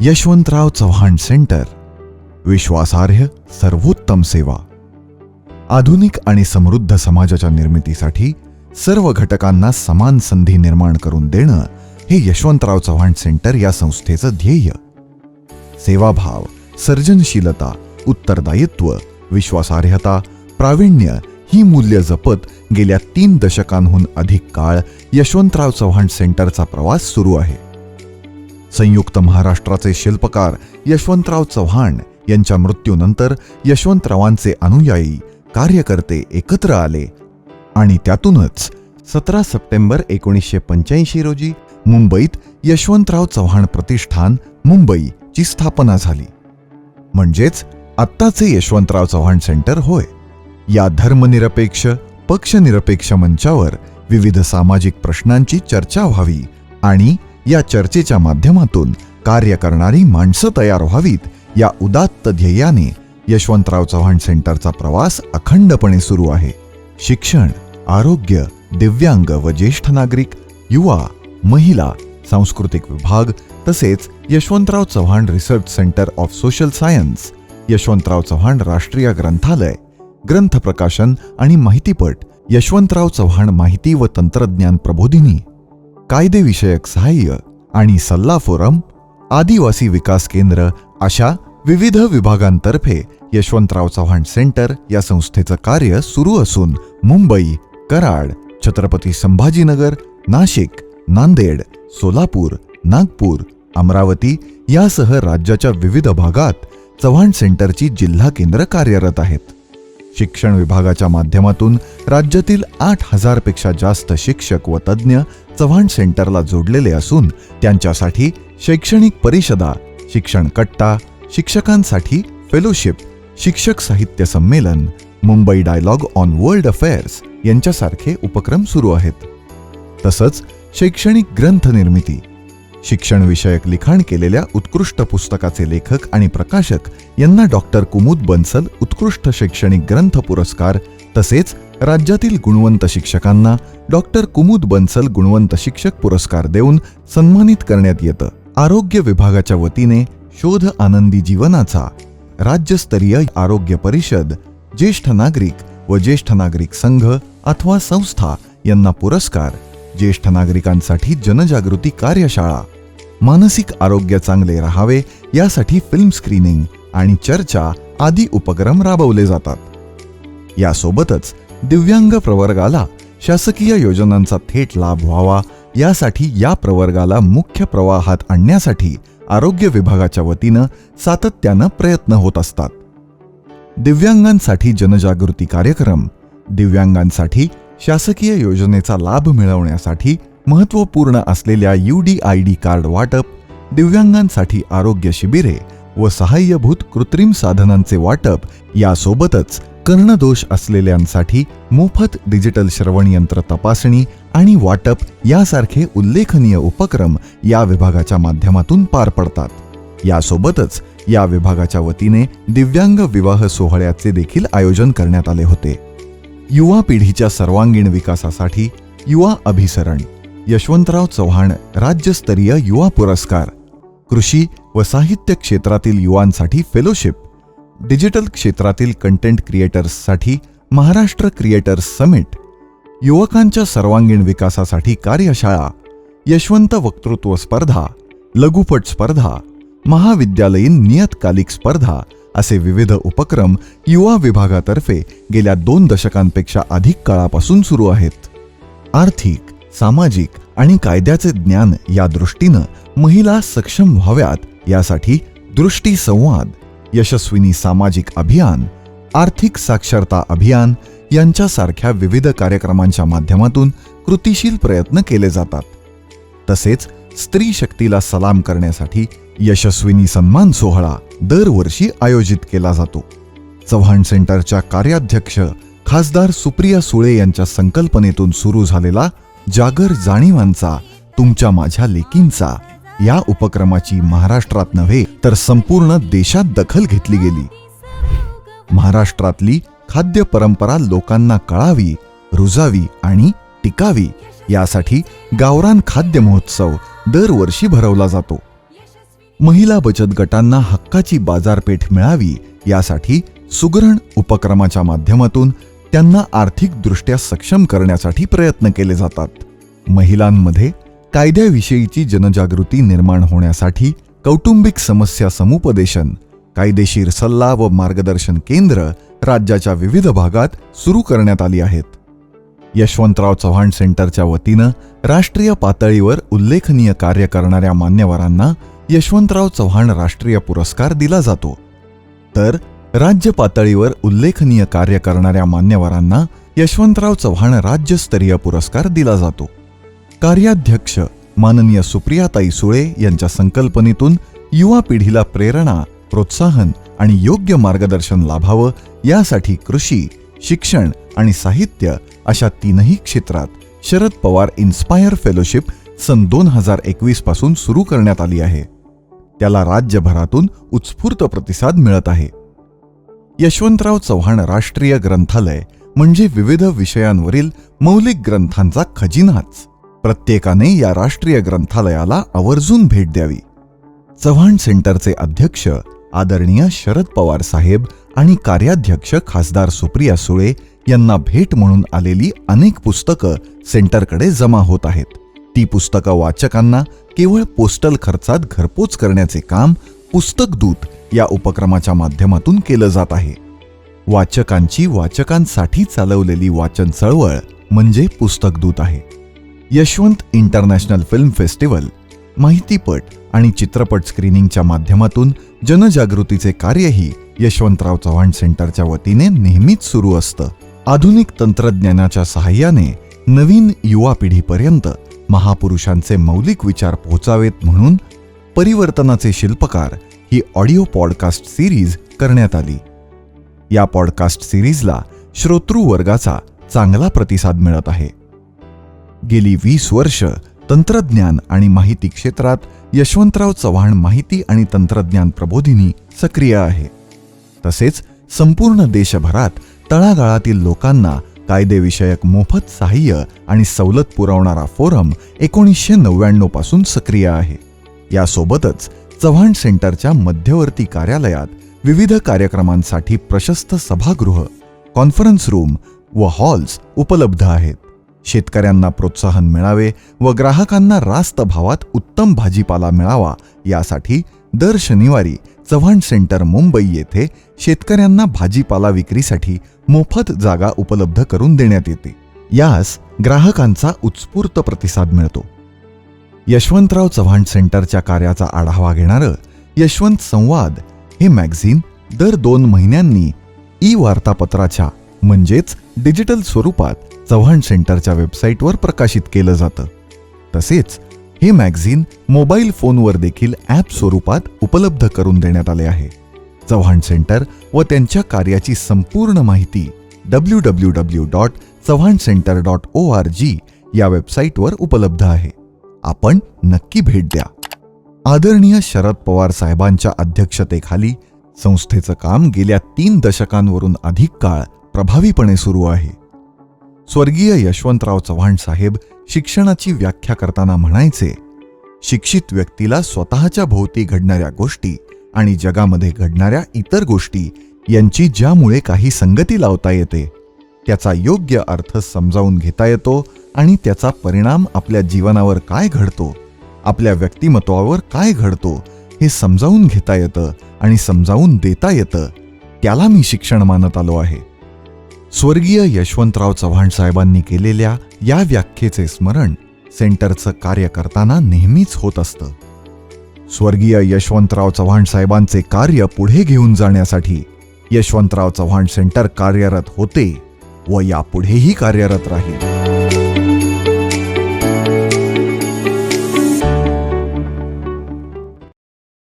Yashwantrao Chavan centre विश्वासार्ह सर्वोत्तम सेवा. आधुनिक आणि समृद्ध समाजाच्या निर्मितीसाठी सर्व घटकांना समान संधी निर्माण करून देणं हे यशवंतराव चव्हाण सेंटर या संस्थेचं ध्येय. सेवाभाव सर्जनशीलता उत्तरदायित्व विश्वासार्हता प्रावीण्य ही मूल्य जपत गेल्या तीन दशकांहून अधिक काळ यशवंतराव चव्हाण सेंटरचा प्रवास सुरू आहे. संयुक्त महाराष्ट्राचे शिल्पकार यशवंतराव चव्हाण यांच्या मृत्यूनंतर यशवंतरावांचे अनुयायी कार्यकर्ते एकत्र आले. आणि त्यातूनच सतरा सप्टेंबर एकोणीसशे पंच्याऐंशी रोजी मुंबईत यशवंतराव चव्हाण प्रतिष्ठान मुंबई ची स्थापना झाली. म्हणजेच आत्ताचे यशवंतराव चव्हाण सेंटर होय. या धर्मनिरपेक्ष पक्षनिरपेक्ष मंचावर विविध सामाजिक प्रश्नांची चर्चा व्हावी आणि या चर्चेच्या माध्यमातून कार्य करणारी माणसं तयार व्हावीत या उदात्त ध्येयाने यशवंतराव चव्हाण सेंटरचा प्रवास अखंडपणे सुरू आहे. शिक्षण आरोग्य दिव्यांग व ज्येष्ठ नागरिक युवा महिला सांस्कृतिक विभाग तसेच Yashwantrao Chavan research centre of social science Yashwantrao Chavan राष्ट्रीय ग्रंथालय ग्रंथ प्रकाशन आणि माहितीपट यशवंतराव चव्हाण माहिती व तंत्रज्ञान प्रबोधिनी कायदेविषयक सहाय्य आणि सल्ला फोरम आदिवासी विकास केंद्र अशा विविध विभागांतर्फे यशवंतराव चव्हाण सेंटर या संस्थेचं कार्य सुरू असून मुंबई कराड छत्रपती संभाजीनगर नाशिक नांदेड सोलापूर नागपूर अमरावती यासह राज्याच्या विविध भागात चव्हाण सेंटरची जिल्हा केंद्र कार्यरत आहेत. शिक्षण विभागाच्या माध्यमातून राज्यातील आठ हजारपेक्षा जास्त शिक्षक व तज्ज्ञ चव्हाण सेंटरला जोडलेले असून त्यांच्यासाठी शैक्षणिक परिषदा शिक्षण कट्टा शिक्षकांसाठी फेलोशिप शिक्षक साहित्य संमेलन Mumbai dialogue on world affairs यांच्यासारखे उपक्रम सुरू आहेत. तसंच शैक्षणिक ग्रंथ निर्मिती शिक्षणविषयक लिखाण केलेल्या उत्कृष्ट पुस्तकाचे लेखक आणि प्रकाशक यांना डॉक्टर कुमुद बन्सल उत्कृष्ट शैक्षणिक ग्रंथ पुरस्कार तसेच राज्यातील गुणवंत शिक्षकांना डॉक्टर कुमुद बन्सल गुणवंत शिक्षक पुरस्कार देऊन सन्मानित करण्यात येतं. आरोग्य विभागाच्या वतीने शोध आनंदी जीवनाचा राज्यस्तरीय आरोग्य परिषद ज्येष्ठ नागरिक व ज्येष्ठ नागरिक संघ अथवा संस्था यांना पुरस्कार ज्येष्ठ नागरिकांसाठी जनजागृती कार्यशाळा मानसिक आरोग्य चांगले राहावे यासाठी फिल्म स्क्रीनिंग आणि चर्चा आदी उपक्रम राबवले जातात. यासोबतच दिव्यांग प्रवर्गाला शासकीय योजनांचा थेट लाभ व्हावा यासाठी या प्रवर्गाला मुख्य प्रवाहात आणण्यासाठी आरोग्य विभागाच्या वतीनं सातत्यानं प्रयत्न होत असतात. दिव्यांगांसाठी जनजागृती कार्यक्रम दिव्यांगांसाठी शासकीय योजनेचा लाभ मिळवण्यासाठी महत्त्वपूर्ण असलेल्या U D I D card वाटप दिव्यांगांसाठी आरोग्य शिबिरे व सहाय्यभूत कृत्रिम साधनांचे वाटप यासोबतच कर्णदोष असलेल्यांसाठी मोफत डिजिटल श्रवणयंत्र तपासणी आणि वाटप यासारखे उल्लेखनीय उपक्रम या विभागाच्या माध्यमातून पार पडतात. यासोबतच या विभागाच्या वतीने दिव्यांग विवाह सोहळ्याचे देखील आयोजन करण्यात आले होते. युवा पिढीच्या सर्वांगीण विकासासाठी युवा अभिसरण यशवंतराव चव्हाण राज्यस्तरीय युवा पुरस्कार. कृषी व साहित्य क्षेत्रातील युवांसाठी फेलोशिप डिजिटल क्षेत्रातील कंटेंट क्रिएटर्ससाठी महाराष्ट्र क्रिएटर्स समिट युवकांच्या सर्वांगीण विकासासाठी कार्यशाळा. यशवंत वक्तृत्व स्पर्धा. लघुपट स्पर्धा. महाविद्यालयीन नियतकालिक स्पर्धा असे विविध उपक्रम युवा विभागातर्फे गेल्या दोन दशकांपेक्षा अधिक काळापासून सुरू आहेत. आर्थिक सामाजिक आणि कायद्याचे ज्ञान या दृष्टीनं महिला सक्षम व्हाव्यात यासाठी दृष्टी संवाद यशस्विनी सामाजिक अभियान आर्थिक साक्षरता अभियान यांच्यासारख्या विविध कार्यक्रमांच्या माध्यमातून कृतिशील प्रयत्न केले जातात. तसेच स्त्री शक्तीला सलाम करण्यासाठी यशस्विनी सन्मान सोहळा दरवर्षी आयोजित केला जातो. चव्हाण सेंटरच्या कार्याध्यक्ष खासदार सुप्रिया सुळे यांच्या संकल्पनेतून सुरू झालेला जागर जाणीवांचा तुमच्या माझ्या लेकींचा या उपक्रमाची महाराष्ट्रात नव्हे तर संपूर्ण देशात दखल घेतली गेली. महाराष्ट्रातली खाद्य परंपरा लोकांना कळावी रुजावी आणि टिकावी यासाठी गावरान खाद्य महोत्सव दरवर्षी भरवला जातो. महिला बचत गटांना हक्काची बाजारपेठ मिळावी यासाठी सुगरण उपक्रमाच्या माध्यमातून त्यांना आर्थिकदृष्ट्या सक्षम करण्यासाठी प्रयत्न केले जातात. महिलांमध्ये कायद्याविषयीची जनजागृती निर्माण होण्यासाठी कौटुंबिक समस्या समुपदेशन कायदेशीर सल्ला व मार्गदर्शन केंद्र राज्याच्या विविध भागात सुरू करण्यात आली आहेत. यशवंतराव चव्हाण सेंटरच्या वतीनं राष्ट्रीय पातळीवर उल्लेखनीय कार्य करणाऱ्या मान्यवरांना यशवंतराव चव्हाण राष्ट्रीय पुरस्कार दिला जातो. तर राज्य पातळीवर उल्लेखनीय कार्य करणाऱ्या मान्यवरांना यशवंतराव चव्हाण राज्यस्तरीय पुरस्कार दिला जातो. कार्याध्यक्ष माननीय सुप्रियाताई सुळे यांच्या संकल्पनेतून युवा पिढीला प्रेरणा प्रोत्साहन आणि योग्य मार्गदर्शन लाभावं यासाठी कृषी शिक्षण आणि साहित्य अशा तीनही क्षेत्रात शरद पवार इन्स्पायर फेलोशिप सन दोन हजार एकवीसपासून सुरू करण्यात आली आहे. त्याला राज्यभरातून उत्स्फूर्त प्रतिसाद मिळत आहे. यशवंतराव चव्हाण राष्ट्रीय ग्रंथालय म्हणजे विविध विषयांवरील मौलिक ग्रंथांचा खजिनाच. प्रत्येकाने या राष्ट्रीय ग्रंथालयाला आवर्जून भेट द्यावी. चव्हाण सेंटरचे अध्यक्ष आदरणीय शरद पवार साहेब आणि कार्याध्यक्ष खासदार सुप्रिया सुळे यांना भेट म्हणून आलेली अनेक पुस्तकं सेंटरकडे जमा होत आहेत. ती पुस्तकं वाचकांना केवळ पोस्टल खर्चात घरपोच करण्याचे काम पुस्तक दूत या उपक्रमाच्या माध्यमातून केलं जात आहे. वाचकांची वाचकांसाठी चालवलेली वाचन चळवळ म्हणजे पुस्तक दूत आहे. यशवंत इंटरनॅशनल फिल्म फेस्टिवल माहितीपट आणि चित्रपट स्क्रीनिंगच्या माध्यमातून जनजागृतीचे कार्यही यशवंतराव चव्हाण सेंटरच्या वतीने नेहमीच सुरू असतं. आधुनिक तंत्रज्ञानाच्या सहाय्याने नवीन युवा पिढीपर्यंत महापुरुषांचे मौलिक विचार पोहोचावेत म्हणून परिवर्तनाचे शिल्पकार ही ऑडिओ पॉडकास्ट सिरीज करण्यात आली. या पॉडकास्ट सिरीजला श्रोतृवर्गाचा चांगला प्रतिसाद मिळत आहे. गेली वीस वर्ष तंत्रज्ञान आणि माहिती क्षेत्रात यशवंतराव चव्हाण माहिती आणि तंत्रज्ञान प्रबोधिनी सक्रिय आहे. तसेच संपूर्ण देशभरात तळागाळातील लोकांना कायदेविषयक मोफत सहाय्य आणि सवलत पुरवणारा फोरम एकोणीसशे नव्याण्णवपासून सक्रिय आहे. यासोबतच चव्हाण सेंटरच्या मध्यवर्ती कार्यालयात विविध कार्यक्रमांसाठी प्रशस्त सभागृह कॉन्फरन्स रूम व हॉल्स उपलब्ध आहेत. शेतकऱ्यांना प्रोत्साहन मिळावे व ग्राहकांना रास्त भावात उत्तम भाजीपाला मिळावा यासाठी दर शनिवारी चव्हाण सेंटर मुंबई येथे शेतकऱ्यांना भाजीपाला विक्रीसाठी मोफत जागा उपलब्ध करून देण्यात येते. यास ग्राहकांचा उत्स्फूर्त प्रतिसाद मिळतो. यशवंतराव चव्हाण सेंटरच्या कार्याचा आढावा घेणारं यशवंत संवाद हे मॅगझिन दर दोन महिन्यांनी ई वार्तापत्राच्या म्हणजेच डिजिटल स्वरूपात चव्हाण सेंटरच्या वेबसाईटवर प्रकाशित केलं जातं. तसेच हे मॅगझिन मोबाईल फोनवर देखील ॲप स्वरूपात उपलब्ध करून देण्यात आले आहे. चव्हाण सेंटर व त्यांच्या कार्याची संपूर्ण माहिती W W W dot Chavan centre dot O R G या वेबसाईटवर उपलब्ध आहे. आपण नक्की भेट द्या. आदरणीय शरद पवार साहेबांच्या अध्यक्षतेखाली संस्थेचं काम गेल्या तीन दशकांवरून अधिक काळ प्रभावीपणे सुरू आहे. स्वर्गीय यशवंतराव चव्हाण साहेब शिक्षणाची व्याख्या करताना म्हणायचे शिक्षित व्यक्तीला स्वतःच्या भोवती घडणाऱ्या गोष्टी आणि जगामध्ये घडणाऱ्या इतर गोष्टी यांची ज्यामुळे काही संगती लावता येते त्याचा योग्य अर्थ समजावून घेता येतो आणि त्याचा परिणाम आपल्या जीवनावर काय घडतो? आपल्या व्यक्तिमत्वावर काय घडतो? हे समजावून घेता येतं आणि समजावून देता येतं. त्याला मी शिक्षण मानत आलो आहे. स्वर्गीय यशवंतराव चव्हाण साहेबांनी केलेल्या या व्याख्येचे स्मरण सेंटरचं कार्य करताना नेहमीच होत असतं. स्वर्गीय यशवंतराव चव्हाण साहेबांचे कार्य पुढे घेऊन जाण्यासाठी यशवंतराव चव्हाण सेंटर कार्यरत होते व यापुढेही कार्यरत राहील.